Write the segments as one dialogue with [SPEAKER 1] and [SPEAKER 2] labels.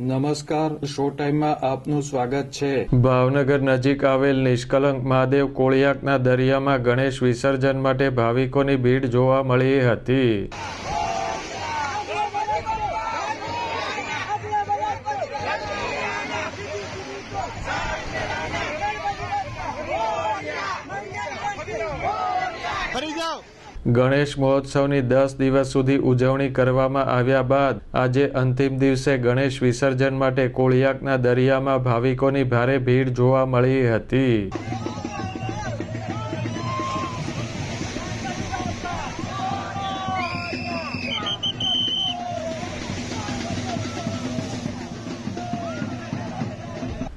[SPEAKER 1] નમસ્કાર શો ટાઈમમાં આપનું સ્વાગત છે.
[SPEAKER 2] ભાવનગર નજીક આવેલ નિષ્કલંક મહાદેવ કોળિયાકના દરિયામાં ગણેશ વિસર્જન માટે ભાવિકોની ભીડ જોવા મળી હતી.
[SPEAKER 3] ફરી જાઓ.
[SPEAKER 2] ગણેશ મહોત્સવની દસ દિવસ સુધી ઉજવણી કરવામાં આવ્યા બાદ, આજે અંતિમ દિવસે ગણેશ વિસર્જન માટે કોળિયાકના દરિયામાં ભાવિકોની ભારે ભીડ જોવા મળી હતી.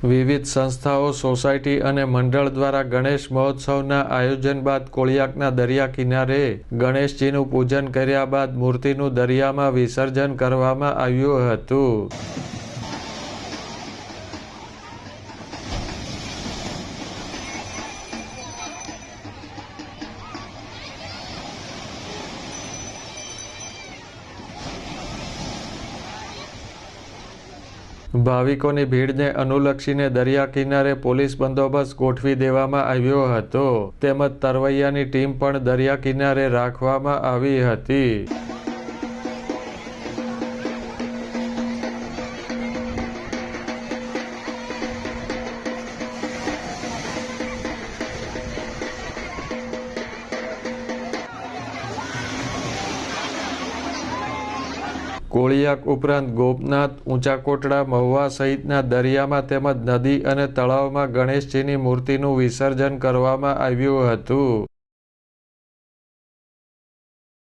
[SPEAKER 2] વિવિધ સંસ્થાઓ, સોસાયટી અને મંડળ દ્વારા ગણેશ મહોત્સવના આયોજન બાદ કોળિયાકના દરિયા કિનારે ગણેશજીનું પૂજન કર્યા બાદ મૂર્તિનું દરિયામાં વિસર્જન કરવામાં આવ્યું હતું. ભાવિકોની ભીડને અનુલક્ષીને દરિયા કિનારે પોલીસ બંદોબસ્ત ગોઠવી દેવામાં આવ્યો હતો. તેમજ તરવૈયાની ટીમ પણ દરિયા કિનારે રાખવામાં આવી હતી. કોળિયાક ઉપરાંત ગોપનાથ ઊંચા કોટડા મહુવા સહિતના દરિયામાં તેમજ નદી અને તળાવમાં ગણેશજીની મૂર્તિનું વિસર્જન કરવામાં આવ્યું હતું.